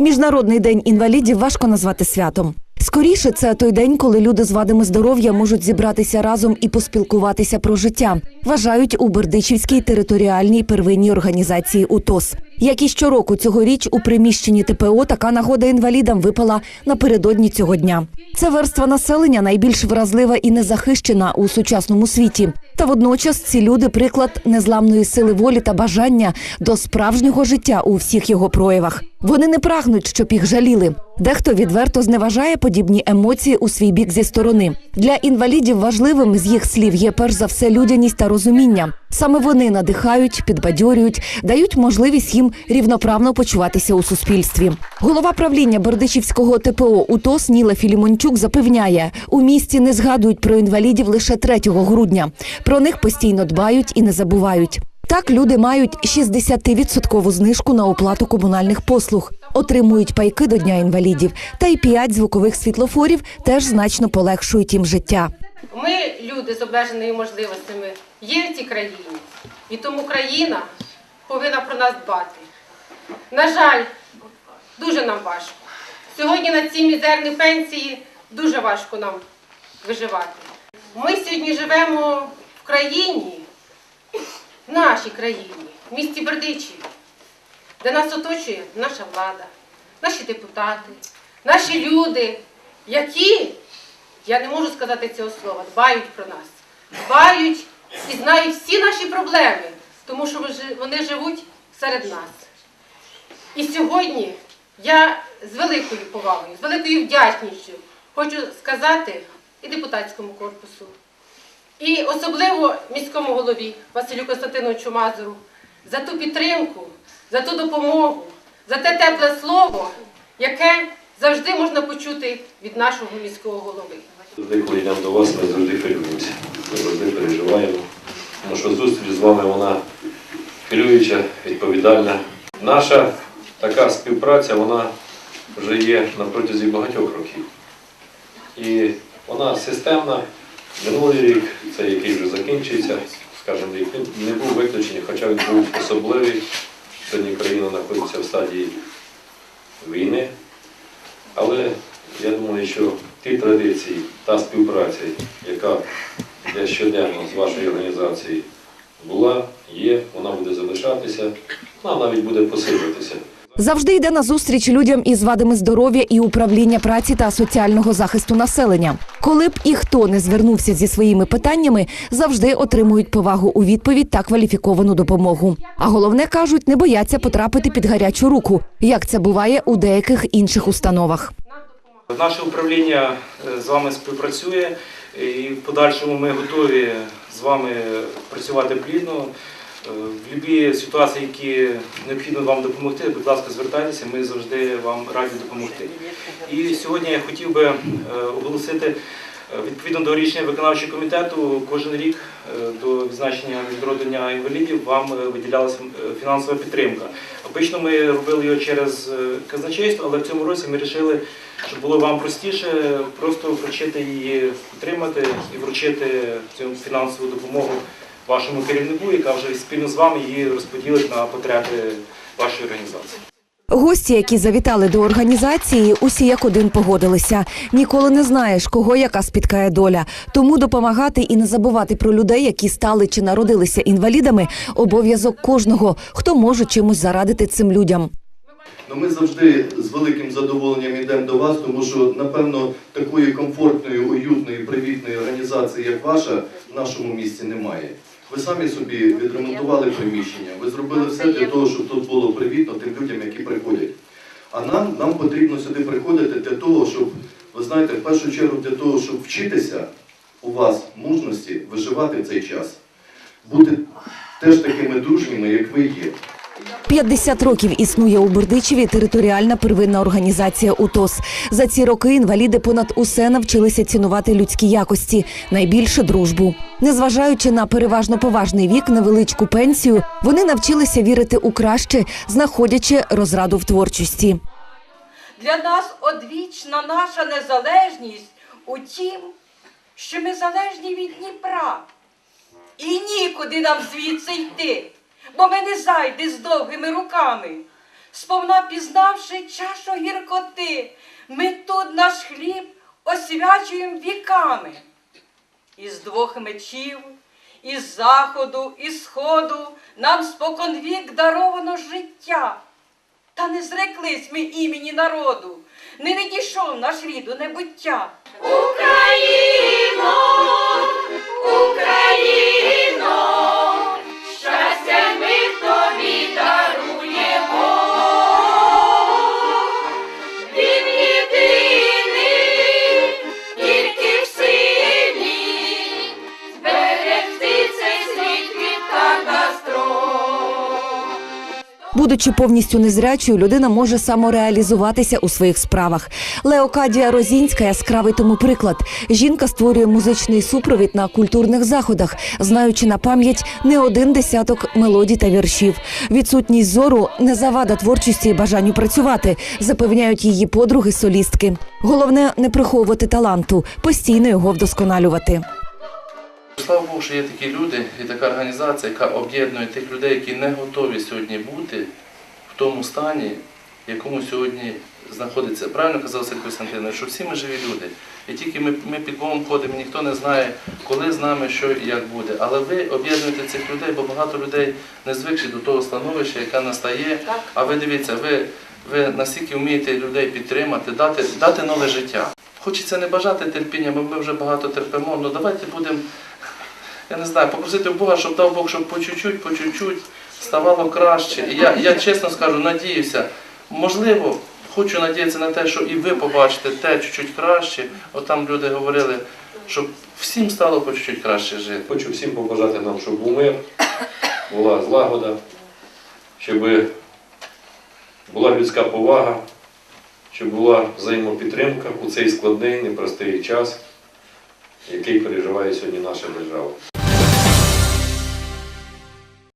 Міжнародний день інвалідів важко назвати святом. Скоріше, це той день, коли люди з вадами здоров'я можуть зібратися разом і поспілкуватися про життя. Вважають у Бердичівській територіальній первинній організації УТОС. Як і щороку цьогоріч у приміщенні ТПО така нагода інвалідам випала напередодні цього дня. Це верства населення найбільш вразлива і незахищена у сучасному світі. Та водночас ці люди приклад незламної сили волі та бажання до справжнього життя у всіх його проявах. Вони не прагнуть, щоб їх жаліли. Дехто відверто зневажає подібні емоції у свій бік зі сторони. Для інвалідів важливим з їх слів є перш за все людяність та розуміння. Саме вони надихають, підбадьорюють, дають можливість їм рівноправно почуватися у суспільстві. Голова правління Бердичівського ТПО УТОС Ніла Філімончук запевняє, у місті не згадують про інвалідів лише 3 грудня. Про них постійно дбають і не забувають. Так люди мають 60% знижку на оплату комунальних послуг, отримують пайки до Дня інвалідів, та й 5 звукових світлофорів теж значно полегшують їм життя. Ми, люди з обмеженими можливостями, є в цій країні. І тому країна повинна про нас дбати. На жаль, дуже нам важко. Сьогодні на цій мізерній пенсії дуже важко нам виживати. Ми сьогодні живемо в країні, в нашій країні, в місті Бердичеві, де нас оточує наша влада, наші депутати, наші люди, які я не можу сказати цього слова, дбають про нас, дбають і знають всі наші проблеми, тому що вони живуть серед нас. І сьогодні я з великою повагою, з великою вдячністю хочу сказати і депутатському корпусу, і особливо міському голові Василю Константиновичу Мазуру за ту підтримку, за ту допомогу, за те тепле слово, яке завжди можна почути від нашого міського голови. Завжди, коли до вас, ми завжди хвилюємося. Ми завжди переживаємо. Тому що зустріч з вами вона хвилююча, відповідальна. Наша така співпраця, вона вже є на протязі багатьох років. І вона системна. Минулий рік, це який вже закінчується, скажімо, рік не був виключений, хоча він був особливий. Сьогодні країна знаходиться в стадії війни. Але я думаю, що ті традиції, та співпраця, яка йде щоденно з вашої організації була, є, вона буде залишатися, вона навіть буде посилюватися. Завжди йде на зустріч людям із вадами здоров'я і управління праці та соціального захисту населення. Коли б і хто не звернувся зі своїми питаннями, завжди отримують повагу у відповідь та кваліфіковану допомогу. А головне кажуть, не бояться потрапити під гарячу руку, як це буває у деяких інших установах. Наше управління е, з вами співпрацює і в подальшому ми готові з вами працювати плідно. Е, В будь-якій ситуації, які необхідно вам допомогти, будь ласка, звертайтеся, ми завжди вам раді допомогти. І сьогодні я хотів би е, оголосити відповідно до рішення виконавчого комітету, кожен рік е, до відзначення Міжнародного дня інвалідів вам е, виділялася е, фінансова підтримка. Обично ми робили його через е, казначейство, але в цьому році ми вирішили, щоб було вам простіше просто вручити її, підтримати і вручити цю фінансову допомогу вашому керівнику, яка вже спільно з вами її розподілить на потреби вашої організації. Гості, які завітали до організації, усі як один погодилися. Ніколи не знаєш, кого яка спіткає доля. Тому допомагати і не забувати про людей, які стали чи народилися інвалідами, обов'язок кожного, хто може чимось зарадити цим людям. Ну, ми завжди з великим задоволенням йдемо до вас, тому що, напевно, такої комфортної, уютної, привітної організації, як ваша, в нашому місті немає. Ви самі собі відремонтували приміщення, ви зробили все для того, щоб тут було привітно тим людям, які приходять. А нам, нам потрібно сюди приходити для того, щоб, ви знаєте, в першу чергу для того, щоб вчитися у вас мужності виживати в цей час, бути теж такими дружніми, як ви є. 50 років існує у Бердичеві територіальна первинна організація УТОС. За ці роки інваліди понад усе навчилися цінувати людські якості, найбільше дружбу. Незважаючи на переважно поважний вік, невеличку пенсію, вони навчилися вірити у краще, знаходячи розраду в творчості. Для нас одвічна наша незалежність у тім, що ми залежні від Дніпра. І нікуди нам звідси йти, бо ми не зайди з довгими руками. сповна пізнавши чашу гіркоти, ми тут наш хліб освячуємо віками. Із двох мечів, із заходу, і сходу нам споконвік даровано життя. Та не зреклись ми імені народу, не відійшов наш рід у небуття. Україно, Україно, Будучи повністю незрячою, людина може самореалізуватися у своїх справах. Леокадія Розінська яскравий тому приклад. Жінка створює музичний супровід на культурних заходах, знаючи на пам'ять не один десяток мелодій та віршів. Відсутність зору не завада творчості і бажанню працювати, запевняють її подруги солістки. Головне не приховувати таланту, постійно його вдосконалювати. Слава Богу, що є такі люди і така організація, яка об'єднує тих людей, які не готові сьогодні бути в тому стані, в якому сьогодні знаходиться. Правильно казав Сергій Костянтинович, що всі ми живі люди. І тільки ми, ми під Богом ходимо, і ніхто не знає, коли з нами, що і як буде. Але ви об'єднуєте цих людей, бо багато людей не звикші до того становища, яке настає. А ви дивіться, ви, ви настільки вмієте людей підтримати, дати, дати нове життя. Хочеться не бажати терпіння, бо ми вже багато терпимо. Ну давайте будемо я не знаю, попросити Бога, щоб дав Бог, щоб по чуть-чуть, по чуть-чуть ставало краще. І я, я чесно скажу, надіюся, можливо, хочу надіятися на те, що і ви побачите те чуть-чуть краще. От там люди говорили, щоб всім стало по чуть-чуть краще жити. Хочу всім побажати нам, щоб був мир, була злагода, щоб була людська повага, щоб була взаємопідтримка у цей складний, непростий час, який переживає сьогодні наша держава.